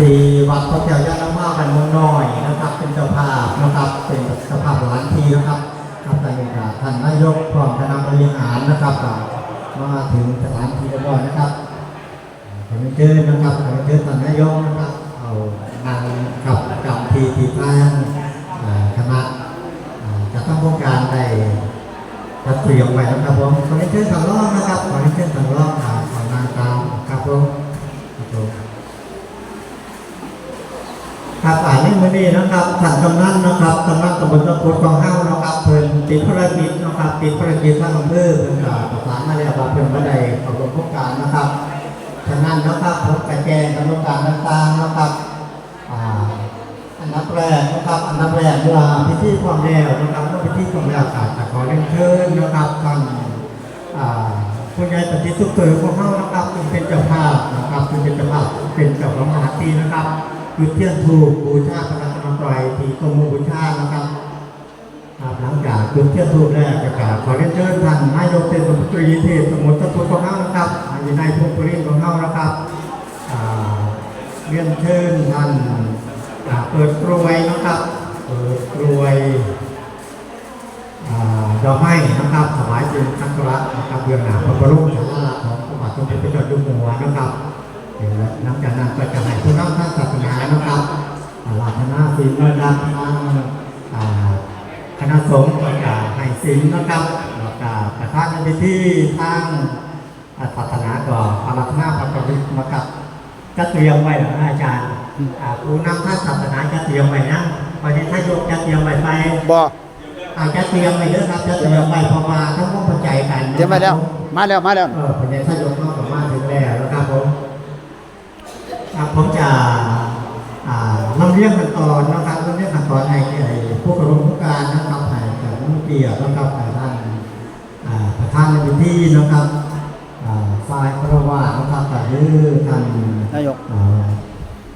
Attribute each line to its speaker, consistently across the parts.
Speaker 1: ที่วัดพระแก้วยาณมากันมงน้อยนะครับ เป็นเจ้าภาพนะครับ เป็นเจ้าภาพหลานทีนะครับครับตอนนี้ก็ท่านนายกพร้อมคณะบริหารนะครับมาถึงสถานที่เรียบร้อยนะครับขอเชิญนะครับขอเชิญท่านนายกนะครับเอานางกับกับทีทีทางอ่าคณะจะต้องโครงการได้จัดเตรียมไว้นะครับผมขอเชิญท่านรองนะครับขอเชิญท่านรองอ่าของนางตามครับผมครับผม ครับอ่านในมือนี้นะครับท่านกำนันนะครับกำนันตำบลตะโพดของเฮ้านะครับเพิ่นติดภารกิจนะครับติดภารกิจทางอำเภอเพิ่นก็ประสานมาแล้วว่าเพิ่นบ่ได้เข้าร่วมโครงการนะครับฉะนั้นนะครับผมกระแจงกำหนดการต่างๆนะครับอ่าอันดับแรกนะครับอันดับแรกเมื่อพิธีความแล้วนะครับเมื่อพิธีความแล้วอาจจะขอเรียนเชิญนะครับท่านอ่าผู้ใหญ่ปฏิทุกเกิดของเรานะครับเป็นเจ้าภาพนะครับเป็นเจ้าภาพเป็นเจ้าของมหาตีนะครับ คือเทียนถูบูชาพระรัตนตรัยที่กรมบูชานะครับครับหลังจากจุดเทียนทูบแรกจะกราบขอเรียนเชิญท่านนายกเทศมนตรีเทศสมุทรสาครของเฮานะครับอยู่ในพวกปรินของเฮานะครับเรียนเชิญท่านอ่าเปิดกรวยนะครับ เปิดกรวยอ่าดอกไม้นะครับถวายเป็นสักการะนะครับเบื้องหน้าพระบรมฉายาลักษณ์ของพระบาทสมเด็จพระเจ้าอยู่หัวนะครับ และหลังจากนั้นก็จะให้ผู้นำทางศาสนานะครับอาราธนาศีลนะครับทางอ่าคณะสงฆ์ประกาศให้สิงนะครับประกาศประธานในพิธีทางศาสนาก่อนอารัธนาพระกริมากับจะเตรียมไว้เหรออาจารย์อ่าผู้นำทางศาสนาจะเตรียมไว้นะวันนี้ถ้ายกจะเตรียมไว้ไป
Speaker 2: บ่
Speaker 1: อาจจะเตรียมไว้เยอะครับจะเตรียมไว้เพอมาทั้งหมดปัจจัยกัน
Speaker 2: เตรียมมาแล้ว มาแล้ว มาแล้ว
Speaker 1: เออพญาถ้ายกนอกจากมาถึงแล้วนะครับผมครับ ผมจะอ่าลำเลียงขั้นตอนนะครับลำเลียงขั้นตอนในไอ้ผู้กระทำผู้การนะครับให้กับน้องเกียรตินะครับให้ท่านอ่าประธานในพิธีนะครับฝ่ายพระวาสนะครับแต่ยือท่าน
Speaker 2: นายก
Speaker 1: อ่า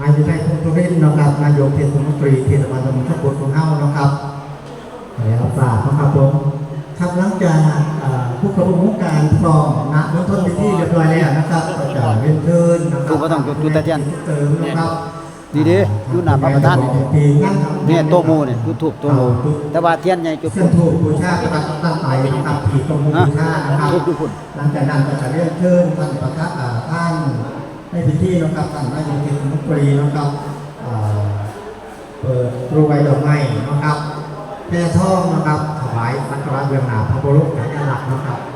Speaker 1: นายวิชัยพงศ์ตุรินทร์นะครับนายกเทศมนตรีเทศบาลตำบลทับปุดของเฮานะครับขอรับทราบนะครับผมครับหลังจาก ผู้กำผู้การพร้อมนัดเริ่มต้นพิธีเรียบร้อยแล้วนะครับก็จะเรียนเชิญนะครั
Speaker 2: ดูบ่ต้องจุดตะเทียน
Speaker 1: เติมนะครับ
Speaker 2: ดีๆอยู่หนาประธานเนี่ยโตโมเนี่ยยูทูบโตโมแต่ว่าเทียนใหญ่จุด
Speaker 1: เส้นถูกบูชาประทับตั้งใจนะครับที่ตรงบูชานะครับ
Speaker 2: ทุกทุกคน
Speaker 1: หลังจากนั้นก็จะเรียกเชิญท่านประธานอ่าท่านในพิธีนะครับท่านนายกเทศมนตรีนะครับเปิดกรวยดอกไม้นะครับแพร่ทองนะครับ ไวายสักการะเบื้องหน้าพระบรมฉายาลักษณ์นะครับ